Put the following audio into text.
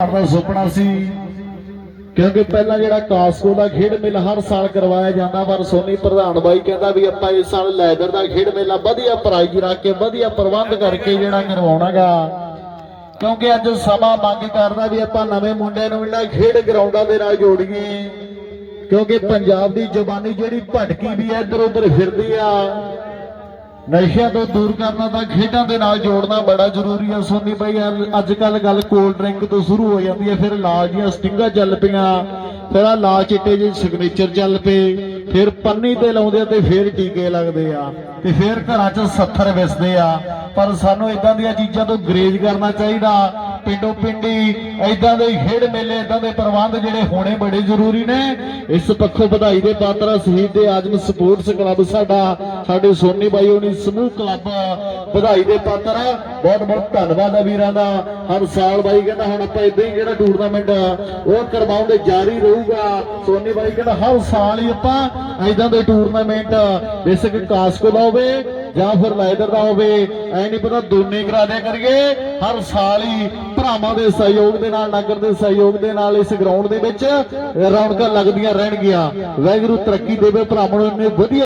ਦਾ ਸੁਪਨਾ ਸੀ। ਕਿਉਂਕਿ ਪਹਿਲਾਂ ਜਿਹੜਾ ਕਾਸਕੋ ਦਾ ਖੇਡ ਮੇਲਾ ਹਰ ਸਾਲ ਕਰਵਾਇਆ ਜਾਂਦਾ, ਪਰ ਸੋਨੀ ਪ੍ਰਧਾਨ ਬਾਈ ਕਹਿੰਦਾ ਵੀ ਆਪਾਂ ਇਸ ਸਾਲ ਲੈਦਰ ਦਾ ਖੇਡ ਮੇਲਾ ਵਧੀਆ ਪ੍ਰਾਈਜ਼ ਰੱਖ ਕੇ, ਵਧੀਆ ਪ੍ਰਬੰਧ ਕਰਕੇ ਜਿਹੜਾ ਕਰਵਾਉਣਾਗਾ। ਕਿਉਂਕਿ ਅੱਜ ਸਮਾਂ ਮੰਗ ਕਰਦਾ ਵੀ ਆਪਾਂ ਨਵੇਂ ਮੁੰਡਿਆਂ ਨੂੰ ਇਹਨਾਂ ਖੇਡ ਗਰਾਊਂਡਾਂ ਦੇ ਨਾਲ ਜੋੜੀਏ। ਕਿਉਂਕਿ ਪੰਜਾਬ ਦੀ ਜਵਾਨੀ ਜਿਹੜੀ ਭਟਕੀ ਵੀ ਹੈ ਇੱਧਰ ਉੱਧਰ ਫਿਰਦੀ ਆ। ਨਸ਼ਿਆਂ ਤੋਂ ਦੂਰ ਕਰਨਾ ਤਾਂ ਖੇਡਾਂ ਦੇ ਨਾਲ ਜੋੜਨਾ ਬੜਾ ਜ਼ਰੂਰੀ ਹੈ ਸੋਨੀ ਭਾਈ ਅੱਜ ਕੱਲ ਗੱਲ ਕੋਲਡ ਡਰਿੰਕ ਤੋਂ ਸ਼ੁਰੂ ਹੋ ਜਾਂਦੀ ਹੈ ਫਿਰ ਲਾਲ ਦੀਆਂ ਸਟਿੰਗਾਂ ਚੱਲ ਪਈਆਂ, ਫਿਰ ਆ ਲਾਲ ਚਿੱਟੇ ਜਿਹੇ ਸਿਗਨੇਚਰ ਚੱਲ ਪਏ, ਫਿਰ ਪੰਨੀ ਤੇ ਲਾਉਂਦੇ ਆ ਤੇ ਫਿਰ ਟੀਕੇ ਲੱਗਦੇ ਆ, ਤੇ ਫਿਰ ਘਰਾਂ 'ਚ 70 ਵਿਸਦੇ ਆ। ਪਰ ਸਾਨੂੰ ਇਦਾਂ ਦੀਆਂ ਚੀਜ਼ਾਂ ਤੋਂ ਗਰੇਜ ਕਰਨਾ ਚਾਹੀਦਾ, ਪਿੰਡੋਂ ਪਿੰਡੀ ਇਦਾਂ ਦੇ ਖੇਡ ਮੇਲੇ ਇਦਾਂ ਦੇ ਪ੍ਰਬੰਧ ਜਿਹੜੇ ਹੋਣੇ ਬੜੇ ਜ਼ਰੂਰੀ ਨੇ। ਇਸ ਪੱਖੋਂ ਵਧਾਈ ਦੇ ਪਾਤਰ ਸ਼ਹੀਦ ਦੇ ਆਜਮ ਸਪੋਰਟਸ ਕਲੱਬ ਸਾਡਾ, ਸਾਡੇ ਸੋਨੀ ਬਾਈ ਹੋਣੀ ਸਮੂਹ ਕਲੱਬ, ਵਧਾਈ ਦੇ ਪਾਤਰ ਬਹੁਤ ਬਹੁਤ ਧੰਨਵਾਦ ਆ ਵੀਰਾਂ ਦਾ। ਹਰ ਸਾਲ ਬਾਈ ਕਹਿੰਦਾ ਹੁਣ ਆਪਾਂ ਇਦਾਂ ਹੀ ਜਿਹੜਾ ਟੂਰਨਾਮੈਂਟ ਉਹ ਕਰਵਾਉਂਦੇ ਜਾਰੀ ਰਹੂਗਾ। ਸੋਨੀ ਬਾਈ ਕਹਿੰਦਾ ਹਰ ਸਾਲ ਹੀ ਆਪਾਂ ਇਦਾਂ ਦੇ ਟੂਰਨਾਮੈਂਟ ਬੇਸਿਕ ਕਾਸਕੋ ਦਾ ਹੋਵੇ ਜਾਂ ਫਿਰ ਲੈਦਰ ਦਾ ਹੋਵੇ। ਐ ਨਹੀਂ ਪਤਾ ਦੋਨੇ ਕਰਾ ਦਿਆ ਕਰੀਏ। ਹਰ ਸਾਲ ਹੀ ਭਰਾਵਾਂ ਦੇ ਸਹਿਯੋਗ ਦੇ ਨਾਲ, ਨਗਰ ਦੇ ਸਹਿਯੋਗ ਦੇ ਨਾਲ, ਇਸ ਗਰਾਊਂਡ ਦੇ ਵਿੱਚ ਰੌਣਕਾਂ ਲੱਗਦੀਆਂ ਰਹਿਣਗੀਆਂ। ਵਾਹਿਗੁਰੂ ਤਰੱਕੀ ਦੇਵੇ, ਭਰਾਵਾਂ ਨੂੰ ਇੰਨੇ ਵਧੀਆ